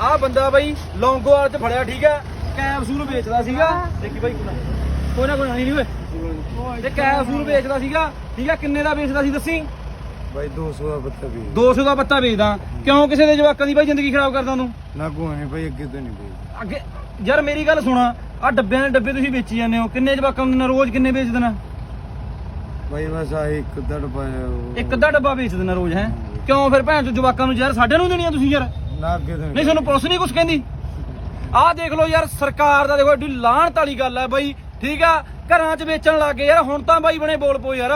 ਆ ਬੰਦਾ ਬਾਈ ਲੌਂਗੋਵਾਲ ਚ ਫੜਿਆ ਠੀਕ ਹੈ? ਕੈਪਸੂਲ ਵੇਚਦਾ ਸੀਗਾ। ਦੇਖੀ ਬਾਈ ਕੋਈ ਨਾ ਕੋਈ ਨਾ ਨਹੀਂ ਓਏ। ਤੇ ਕੈਪਸੂਲ ਵੇਚਦਾ ਸੀਗਾ ਠੀਕ ਹੈ? ਕਿੰਨੇ ਦਾ ਵੇਚਦਾ ਸੀ ਦੱਸੀ? ਬਾਈ 200 ਦਾ ਬੱਤਾ ਵੀ। 200 ਦਾ ਪੱਤਾ ਵੇਚਦਾ। ਕਿਉਂ ਕਿਸੇ ਦੇ ਜਵਾਕਾਂ ਦੀ ਬਾਈ ਜ਼ਿੰਦਗੀ ਖਰਾਬ ਕਰਦਾ ਤੂੰ ਨਾ ਕੋਈ ਨਹੀਂ ਬਾਈ ਅੱਗੇ ਤੋਂ ਨਹੀਂ ਬਾਈ ਅੱਗੇ ਯਾਰ ਮੇਰੀ ਗੱਲ ਸੁਣਾ ਆ ਡੱਬਿਆਂ ਦੇ ਡੱਬੇ ਤੁਸੀਂ ਵੇਚੀ ਜਾਂਦੇ ਹੋ। ਕਿੰਨੇ ਜਵਾਕਾਂ ਨੂੰ? ਰੋਜ਼ ਕਿੰਨੇ ਵੇਚ ਦੇਣਾ? ਬਾਈ ਬਸ ਆ ਇੱਕ ਦੜ ਪਾਇਆ ਉਹ- ਇੱਕ ਅੱਧਾ ਡੱਬਾ ਵੇਚ ਦੇਣਾ ਰੋਜ਼ ਹੈ? ਕਿਉਂ ਫਿਰ ਭੈਣ ਚੋ ਜਵਾਕਾਂ ਨੂੰ ਯਾਰ ਸਾਡੇ ਨੂੰ ਦੇਣੀਆਂ ਤੁਸੀਂ ਯਾਰ? ਨਾ ਅੱਗੇ ਤੋਂ ਨਹੀਂ ਤੁਹਾਨੂੰ ਪੁਲਿਸ ਨਹੀਂ ਕੁਝ ਕਹਿੰਦੀ। ਆਹ ਦੇਖ ਲਓ ਯਾਰ ਸਰਕਾਰ ਦਾ ਦੇਖੋ ਏਡੀ ਲਾਹਣਤ ਵਾਲੀ ਗੱਲ ਹੈ ਬਾਈ। ਠੀਕ ਆ? ਘਰਾਂ 'ਚ ਵੇਚਣ ਲੱਗ ਗਏ ਯਾਰ ਹੁਣ ਤਾਂ ਬਾਈ ਬਣੇ ਬੋਲ ਪੋ ਯਾਰ।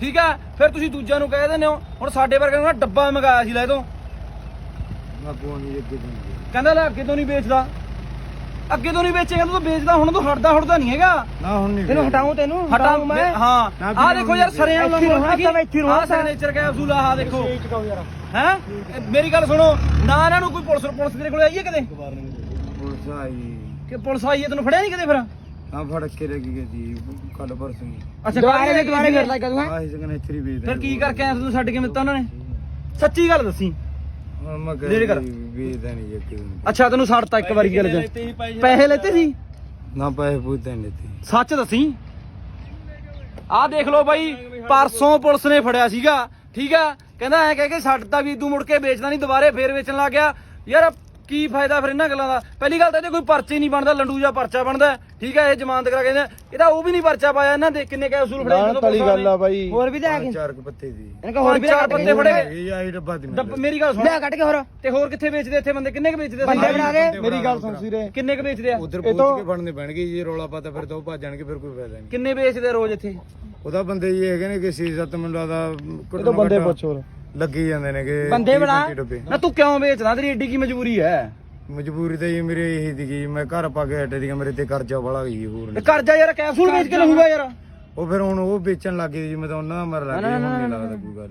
ਠੀਕ ਆ? ਫਿਰ ਤੁਸੀਂ ਦੂਜਿਆਂ ਨੂੰ ਕਹਿ ਦਿੰਦੇ ਹੋ ਹੁਣ ਸਾਡੇ ਵਰਗੇ ਨੂੰ ਨਾ ਡੱਬਾ ਮੰਗਾਇਆ ਸੀ ਲੈ ਤੋਂ। ਕਹਿੰਦਾ ਲੈ ਅੱਗੇ ਤੋਂ ਨਹੀਂ ਵੇਚਦਾ। ਅੱਗੇ ਤੋਂ ਨਹੀਂ ਵੇਚੇਗਾ ਤੂੰ ਤਾਂ ਵੇਚਦਾ ਹੁਣ ਤੂੰ ਹਟਦਾ ਹਟਦਾ ਨਹੀਂ ਹੈਗਾ। ਨਾ ਹੁਣ ਨਹੀਂ ਤੈਨੂੰ ਹਟਾਉਂ ਤੈਨੂੰ? ਹਟਾ ਹਟਾਊਂ ਮੈਂ? ਹਾਂ। ਆਹ ਦੇਖੋ ਯਾਰ ਸਰਿਆਂ ਇੱਥੇ ਤਾਂ ਮੈਂ ਇੱਥੇ ਸਿਗਨੇਚਰ ਕੈਪਸੂਲ ਆਹ ਦੇਖੋ। ਚਕਾਓ ਯਾਰ। ਹੈ? ਮੇਰੀ ਗੱਲ ਸੁਣੋ। ਨਾ ਇਹਨਾਂ ਨੂੰ ਕੋਈ ਪੁਲਿਸ ਪੁਲਿਸ ਤੇਰੇ ਕੋਲ ਆਈ ਹੈ ਕਦੇ? ਪੁਲਿਸ ਆਈ। ਕਿ ਪੁਲਿਸ ਆਈ ਹੈ ਤੈਨੂੰ ਫੜਿਆ ਨਹੀਂ ਕਦੇ ਫਿਰ? ਆ ਫੜ ਕੇ ਲੈ ਗਈ ਜੀ ਕੱਲ ਪਰਸੋਂ ਹੀ। ਅੱਛਾ ਦੁਬਾਰੇ ਦੇ ਦੁਬਾਰੇ ਗਏ ਕਰ ਲੱਗਾ ਤੂੰ ਹੈਂ? ਆਹ ਕਨੇ ਥਰੀ ਵੀ ਫਿਰ ਕੀ ਕਰਕੇ ਆਇਆ ਤੂੰ ਛੱਡ ਕੇ ਮਿੱਤਾ ਉਹਨਾਂ ਨੇ? ਸੱਚੀ ਗੱਲ ਦੱਸੀ। ਹੁਣ ਮੈਂ ਕਰ। ਵੀ ਤਾਂ ਨਹੀਂ ਨਹੀਂ। ਅੱਛਾ ਤੈਨੂੰ ਛੱਡਤਾ ਇੱਕ ਵਾਰੀ ਗੱਲ ਚ ਪੈਸੇ ਲੈਤੇ ਸੀ? ਨਾ ਪੈਸੇ ਪੁੱਛਦੇ ਨਹੀਂ ਤੇ ਸੱਚ ਦੱਸੀ? ਆਹ ਦੇਖ ਲਓ ਬਾਈ ਪਰਸੋਂ ਪੁਲਿਸ ਨੇ ਫੜਿਆ ਸੀਗਾ ਠੀਕ ਆ? ਕਹਿੰਦਾ ਐ ਕਹਿ ਕੇ ਛੱਡਤਾ ਵੀ, ਤੂੰ ਮੁੜ ਕੇ ਵੇਚਦਾ ਨਹੀਂ, ਦੁਬਾਰੇ ਫੇਰ ਵੇਚਣ ਲੱਗ ਗਿਆ। ਯਾਰ ਕੀ ਫਾਇਦਾ ਫਿਰ ਇਹਨਾਂ ਗੱਲਾਂ ਦਾ? ਪਹਿਲੀ ਗੱਲ ਤਾਂ ਇਹਦੇ ਕੋਈ ਪਰਚੇ ਹੀ ਨਹੀਂ ਬਣਦਾ ਲੰਡੂ ਜਾਂ ਪਰਚਾ ਬਣਦਾ ਠੀਕ ਆ ਇਹ ਜ਼ਮਾਨਤ ਕਰਾ ਕਹਿੰਦੇ ਇਹਦਾ ਉਹ ਵੀ ਨਹੀਂ ਪਰਚਾ ਪਾਇਆ ਇਹਨਾਂ ਦੇ ਕਿੰਨੇ ਕੈਪਸੂਲ ਫੜੇ ਜਦੋਂ ਪੁਲਿਸ ਵਾਲੇ ਬਾਈ। ਹੋਰ ਵੀ ਲਿਆ ਕੇ। ਚਾਰ ਕੁ ਪੱਤੇ ਦੀ। ਇਹਨਾਂ ਕੋ ਹੋਰ ਵੀ ਲਿਆ ਚਾਰ ਬੰਦੇ ਫੜੇ ਗਏ। ਇਹ ਆਹੀ ਡੱਬਾ ਦੀ ਡੱਬ ਮੇਰੀ। ਗੱਲ ਸੁਣ। ਲਿਆ ਕੱਟ ਕੇ ਹੋਰ। ਤੇ ਹੋਰ ਕਿੱਥੇ ਵੇਚਦੇ ਇੱਥੇ? ਬੰਦੇ ਕਿੰਨੇ ਕੁ ਵੇਚਦੇ ਬੰਦੇ ਬਣਾ ਦੇ। ਮੇਰੀ ਗੱਲ ਸੁਣ ਸੀਰੇ ਕਿੰਨੇ ਕੁ ਵੇਚਦੇ ਆ? ਉਧਰ ਪੁੱਛ ਕੇ ਫੜਨੇ ਪੈਣਗੇ ਜੀ ਰੌਲਾ ਪਾਤਾ ਫਿਰ ਦੋ ਭੱਜਣਗੇ ਫਿਰ ਕੋਈ ਫਾਇਦਾ ਨਹੀਂ। ਕਿੰਨੇ ਵੇਚਦੇ ਆ ਰੋਜ਼ ਇੱਥੇ? ਉਹਦਾ ਬੰਦੇ ਜੀ ਹੈਗੇ ਨੇ ਕਿ 6-7 ਮਿੰਟ ਦਾ ਇਹ ਬੰਦੇ ਪੁੱਛੋ ਲੱਗੀ ਜਾਂਦੇ ਨੇ ਕਿ ਬੰਦੇ 30 ਬਣਾ। 35 ਡੱਬੇ। ਨਾ ਤੂੰ ਕਿਉਂ ਵੇਚਦਾ? ਤੇਰੀ ਏਡੀ ਕੀ ਮਜਬੂਰੀ ਹੈ? ਮਜਬੂਰੀ ਤਾਂ ਜੀ ਮੇਰੇ ਇਹੀ ਦੀ ਜੀ ਮੈਂ ਘਰ ਪਾ ਕੇ ਹਟੇ ਦੀ ਮੇਰੇ ਤੇ ਕਰਜ਼ਾ ਵਾਲਾ ਗਈ ਹੋਰ ਤੇ ਨਹੀਂ। ਕਰਜ਼ਾ ਯਾਰ ਕੈਪਸੂਲ ਵੇਚ ਕੇ ਲਹੂਗਾ ਯਾਰ। ਉਹ ਫਿਰ ਹੁਣ ਉਹ ਵੇਚਣ ਲੱਗ ਗਈ ਜੀ ਮੈਂ ਤਾਂ ਉਹਨਾਂ ਦਾ ਮਰ ਲੱਗ ਗਿਆ ਹੁਣ ਨਹੀਂ ਲੱਗਦਾ ਕੋਈ ਗੱਲ।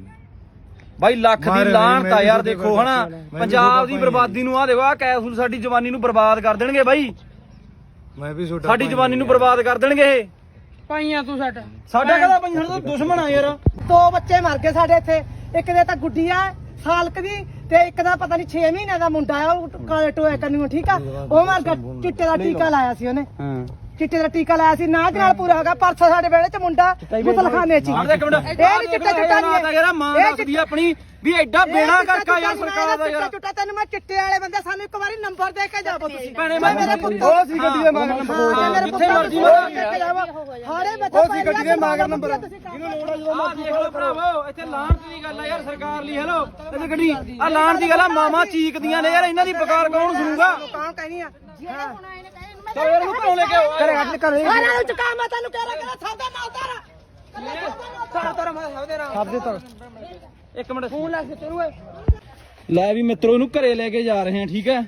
ਬਾਈ ਲੱਖ ਦੀ ਮਾਰੇ ਲਾਹਨਤ ਆ ਯਾਰ ਦੇਖੋ ਹਨਾ ਪੰਜਾਬ ਦੀ ਬਰਬਾਦੀ ਨੂੰ ਆ ਦੇਖੋ ਆ ਕੈਪਸੂਲ ਸਾਡੀ ਜਵਾਨੀ ਨੂੰ ਬਰਬਾਦ ਕਰ ਦੇਣਗੇ ਬਾਈ। ਮੈਂ ਵੀ ਛੋਟਾ ਸਾਡੀ ਜਵਾਨੀ ਨੂੰ ਬਰਬਾਦ ਕਰ ਦੇਣਗੇ ਇਹ। ਪਾਈਆਂ ਤੂੰ ਛੱਡ ਸਾਡਾ ਕਹਦਾ ਭਾਈ ਸਾਡਾ ਤਾਂ ਦੁਸ਼ਮਣ ਆ ਯਾਰ। ਦੋ ਬੱਚੇ ਮਰ ਗਏ ਸਾਡੇ ਇੱਥੇ। ਇੱਕ ਦੇ ਤਾਂ ਗੁੱਡੀ ਆ ਸਾਲਕ ਦੀ ਤੇ ਇੱਕ ਦਾ ਪਤਾ ਨਹੀਂ 6 ਮਹੀਨਿਆਂ ਦਾ ਮੁੰਡਾ ਆ ਉਹ ਕਾਲੇ ਟੋਏ ਕੰਨੂ ਠੀਕ ਆ? ਉਹ ਮਰ ਗਿਆ। ਚਿੱਟੇ ਦਾ ਟੀਕਾ ਲਾਇਆ ਸੀ ਉਹਨੇ। ਹਾਂ। ਚਿੱਟੇ ਦਾ ਟੀਕਾ ਲਾਇਆ ਸੀ ਨਾ ਦੇ ਨਾਲ ਪੂਰਾ ਹੋ ਗਿਆ। ਪਰਸੋਂ ਸਾਡੇ ਵੇਲੇ ਚ ਮੁੰਡਾ ਮੁਸਲਖਾਨੇ ਚ। ਇਹ ਨਹੀਂ ਚਿੱਟਾ ਚੁੱਟਾ ਨਹੀਂ ਯਾਰ ਮਾਂ ਦੱਸਦੀ ਆਪਣੀ ਵੀ ਐਡਾ ਬੇੜਾ ਕਰਕਾ ਯਾਰ ਸਰਕਾਰ ਦਾ ਯਾਰ। ਚੁੱਟਾ ਤੈਨੂੰ ਮੈਂ ਚਿੱਟੇ ਵਾਲੇ ਬੰਦੇ ਸਾਨੂੰ ਇੱਕ ਵਾਰੀ ਨੰਬਰ ਦੇ ਕੇ ਜਾਵੋ ਤੁਸੀਂ। ਭੈਣੇ ਮੈਂ ਮੇਰੇ ਪੁੱਤ ਉਹ ਸੀ ਗੱਡੀ ਦੇ ਮਗਰ ਮੇਰੇ ਜਿੱਥੇ ਮਰਜ਼ੀ ਮਾਰ। ਬੱਚੇ ਉਹ ਸੀ ਗੱਡੀ ਦੇ ਮਗਰ ਨੰਬਰ। ਜਿਹਨੂੰ ਲੋੜ ਆ ਆ ਦੇਖ ਲਓ ਭਰਾਵੋ ਇੱਥੇ ਲਾਹਨਤ ਦੀ ਗੱਲ ਆ ਯਾਰ ਸਰਕਾਰ ਲਈ ਹੈਲੋ। ਇੱਥੇ ਗੱਡੀ ਆ ਲਾਹਨਤ ਦੀ ਗੱਲ ਆ ਮਾਮਾ ਚੀਕਦੀਆਂ ਨੇ ਯਾਰ ਇਹਨਾਂ ਦੀ ਬਕਾਰ ਕੌਣ ਸੁਣੂਗਾ? ਕਾਂ ਕਹਿਨੀ ਆ। ਚਲੋ ਯਾਰ ਨੂੰ ਘਰੋਂ ਲੈ ਕੇ ਆਓ। ਕਰੇ ਹੱਥ ਕਰ ਸਾਰਿਆਂ ਨੂੰ ਚੁਕਾ ਮੈਂ ਤੈਨੂੰ ਕਹਿ ਰਿਹਾ ਕਿ ਸਾਦੇ ਨਾਲ ਉਤਾਰ ਤਰ ਤਰ ਮੈਂ ਸਾਦੇ ਨਾਲ ਸਾਦੇ ਤਰ ਇੱਕ ਮਿੰਟ। ਫੋਨ ਲਾ ਕੇ ਤੈਨੂੰ ਓਏ ਲੈ ਵੀ ਮਿੱਤਰੋ ਇਹਨੂੰ ਘਰੇ ਲੈ ਕੇ ਜਾ ਰਹੇ ਹਾਂ ਠੀਕ ਹੈ?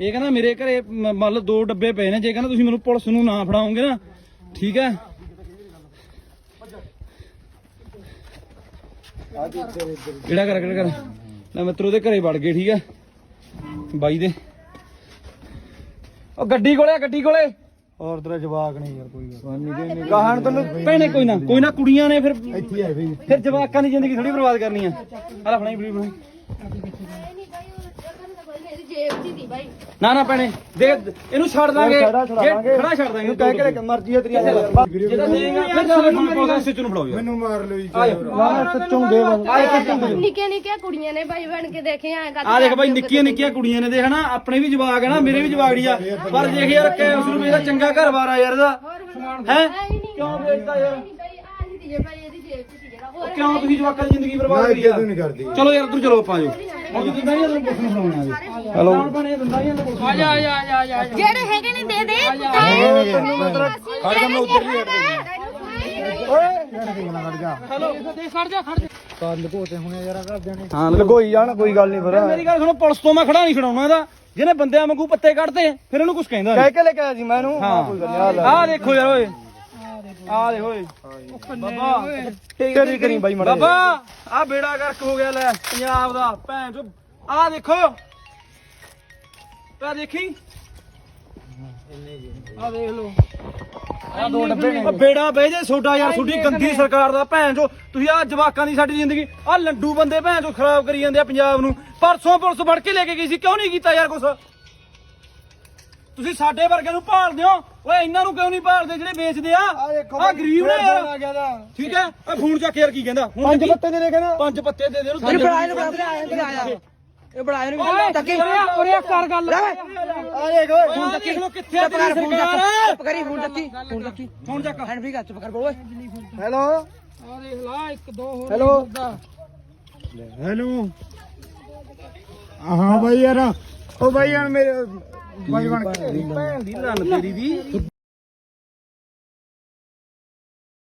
ਇਹ ਕਹਿੰਦਾ ਮੇਰੇ ਘਰੇ ਮੰਨ ਲਓ ਦੋ ਡੱਬੇ ਪਏ ਨੇ। ਜੇ ਕਹਿੰਦਾ ਤੁਸੀਂ ਮੈਨੂੰ ਪੁਲਿਸ ਨੂੰ ਨਾ ਫੜਾਓਗੇ ਨਾ ਠੀਕ ਹੈ? ਕਿਹੜਾ ਕਰ ਕਿਹੜਾ ਕਰ ਲੈ ਮਿੱਤਰੋ ਦੇ ਘਰੇ ਵੜ ਗਏ ਠੀਕ ਹੈ ਬਾਈ ਦੇ। ਉਹ ਗੱਡੀ ਕੋਲੇ ਆ, ਗੱਡੀ ਕੋਲੇ। ਔਰ ਤੇਰਾ ਜਵਾਕ ਨਹੀਂ ਯਾਰ ਕੋਈ ਗੱਲ। ਨਹੀਂ। ਕਹਾਣ ਤੈਨੂੰ ਭੈਣੇ ਕੋਈ ਨਾ ਕੋਈ ਨਾ ਕੁੜੀਆਂ ਨੇ ਫਿਰ ਇੱਥੇ ਆ ਬਈ। ਫਿਰ ਜਵਾਕਾਂ ਦੀ ਜ਼ਿੰਦਗੀ ਥੋੜੀ ਬਰਬਾਦ ਕਰਨੀ ਆ। ਆ ਲੈ ਫੜਾਈ ਮੇਰੀ ਜੇਬ ਦੀ ਦੀ ਬਾਈ। ਨਾ ਨਾ ਭੈਣੇ ਦੇ ਇਹਨੂੰ ਛੱਡ ਦਾਂਗੇ। ਖੜਾ ਛੱਡ ਦਾਂਗੇ ਕਹਿ ਕੇ ਮਰਜ਼ੀ ਹੈ ਤੇਰੀ ਜਿਹਦਾ ਦੇਗਾ ਫਿਰ ਸਾਨੂੰ ਪੌਦਾ ਸਿੱਚ ਨੂੰ ਫੜਾਓ ਯਾਰ। ਮੈਨੂੰ ਮਾਰ ਲਿਓ ਜੀ ਨਾ ਸੱਚੋਂ ਦੇ ਨਿੱਕੇ ਨਿੱਕੇ ਕੁੜੀਆਂ ਨੇ ਬਾਈ ਬਣ ਕੇ ਦੇਖੇ ਆ ਆ ਦੇਖ ਬਾਈ ਨਿੱਕੀਆਂ ਨਿੱਕੀਆਂ ਕੁੜੀਆਂ ਨੇ ਦੇਖ ਨਾ ਆਪਣੇ ਵੀ ਜਵਾਕ ਹੈ ਨਾ ਮੇਰੇ ਵੀ ਜਵਾਗੜੀ ਆ। ਪਰ ਦੇਖ ਯਾਰ ਕਿ ਉਸ ਨੂੰ ਇਹਦਾ ਚੰਗਾ ਘਰ-ਬਾਰ ਆ ਯਾਰ ਇਹਦਾ। ਹੈ? ਕਿਉਂ ਵੇਚਦਾ ਯਾਰ? ਬਾਈ ਇਹਦੀ ਜੇਬ ਚ ਹੋਰ ਕਿਉਂ ਤੁਸੀਂ ਜਵਾਕਾਂ ਦੀ ਜ਼ਿੰਦਗੀ ਮੈਂ ਬਰਬਾਦ ਕਰੀ ਤੋਂ ਨਹੀਂ ਕਰਦੀ। ਚਲੋ ਯਾਰ ਤੂੰ ਚਲੋ ਆਪਾਂ ਜੋ ਤੂੰ ਦੰਦਾਂ ਨੂੰ ਪੁੱਛਣ ਫੜਾਉਣਾ ਜੀ ਹੈਲੋ। ਬਣੇ ਦੰਦਾਂ ਨੂੰ। ਪੁੱਛਣ ਆ ਜਾ ਆ ਜਾ ਆ ਜਾ ਜਿਹੜੇ ਹੈਗੇ ਨੇ ਦੇ ਦੇ ਹਾਂ ਲਗੋਈ ਜਾਣ ਕੋਈ ਗੱਲ ਨਹੀਂ ਫਿਰ ਮੇਰੀ ਗੱਲ ਸੁਣੋ ਪੁਲਿਸ ਤੋਂ ਮੈਂ ਖੜਾ ਨਹੀਂ ਛਡਾਉਣਾ ਇਹਦਾ। ਜਿਹਨੇ ਬੰਦਿਆਂ ਵਾਂਗੂ ਪੱਤੇ ਕੱਢਦੇ ਫਿਰ ਇਹਨੂੰ ਕੁਝ ਕਹਿੰਦਾ ਕਹਿ ਕੇ ਲੈ ਕੇ ਆਇਆ ਸੀ ਮੈਨੂੰ ਹਾਂ। ਆਹ ਦੇਖੋ ਯਾਰ ਓਏ। ਆਹ ਦੇਖੋ ਓਏ। ਬਾਬਾ। ਤੇਰੀ ਕਰੀ ਬਾਈ ਮੜਾ ਬਾਬਾ ਆਹ ਬੇੜਾ ਗਰਕ ਹੋ ਗਿਆ ਲੈ ਪੰਜਾਬ ਦਾ। ਭੈਣ ਚੋ ਆਹ ਦੇਖੋ। ਆ ਦੇਖੀ। ਆ ਦੇਖ ਲਓ। ਆ ਦੋ ਡੱਬੇ ਨੇ। ਬੇੜਾ ਬਹਿ ਜੇ ਛੋਟਾ ਯਾਰ ਛੋਟੀ ਗੰਦੀ ਸਰਕਾਰ ਦਾ। ਭੈਣ ਜੋ ਤੁਸੀਂ ਆ ਜਵਾਕਾਂ ਦੀ ਸਾਡੀ ਜ਼ਿੰਦਗੀ ਆ ਲੰਡੂ ਬੰਦੇ ਭੈਣ ਜੋ ਖਰਾਬ ਕਰੀ ਜਾਂਦੇ ਆ ਪੰਜਾਬ ਨੂੰ। ਪਰਸੋਂ ਪੁਲਿਸ ਫੜ ਕੇ ਲੈ ਕੇ ਗਈ ਸੀ ਕਿਉਂ ਨਹੀਂ ਕੀਤਾ ਯਾਰ ਕੁਛ? ਤੁਸੀਂ ਸਾਡੇ ਵਰਗੇ ਨੂੰ ਭਾਲਦੇ ਹੋ। ਓਏ ਇਹਨਾਂ ਨੂੰ ਕਿਉਂ ਨਹੀਂ ਭਾਲਦੇ ਜਿਹੜੇ ਵੇਚਦੇ ਆ? ਆ ਗਰੀਬ ਨੇ ਯਾਰ ਠੀਕ ਹੈ? ਆ ਫੋਨ ਚੱਕ ਯਾਰ ਕੀ ਕਹਿੰਦਾ? ਪੰਜ ਪੱਤੇ ਦੇ ਦੇ ਕਹਿੰਦਾ। ਪੰਜ ਪੱਤੇ ਦੇ ਦੇ ਨੂੰ ਇਹ ਬੜਾਏ ਨੂੰ ਬੜਾਏ ਇਹ ਬੜਾਏ ਨੂੰ ਟੱਕੀ ਉਰੇ ਕਰ ਗੱਲ। ਆ ਦੇਖ ਓਏ। ਫੋਨ ਚੱਕੀ ਕਿੱਥੇ ਆ ਤੇਰੀ ਸਰਕਾਰ। ਕਰੀ ਫੋਨ ਚੱਕੀ ਫੋਨ ਚੱਕੀ। ਫੋਨ ਚੱਕ। ਹੈਂਡ ਫ੍ਰੀ ਕਰ ਚੁੱਪ ਕਰ ਬੋਲ ਓਏ। ਹੈਲੋ। ਆ ਦੇਖ ਲਾ ਇੱਕ ਦੋ ਹੋਰ ਹੈਲੋ। ਹੈਲੋ। ਹਾਂ ਬਾਈ ਯਾਰ। ਉਹ ਬਾਈ ਯਾਰ ਮੇਰੇ ਬਾਈ ਬਣ ਕੇ। ਭੈਣ ਦੀ ਲੰਨ ਤੇਰੀ ਦੀ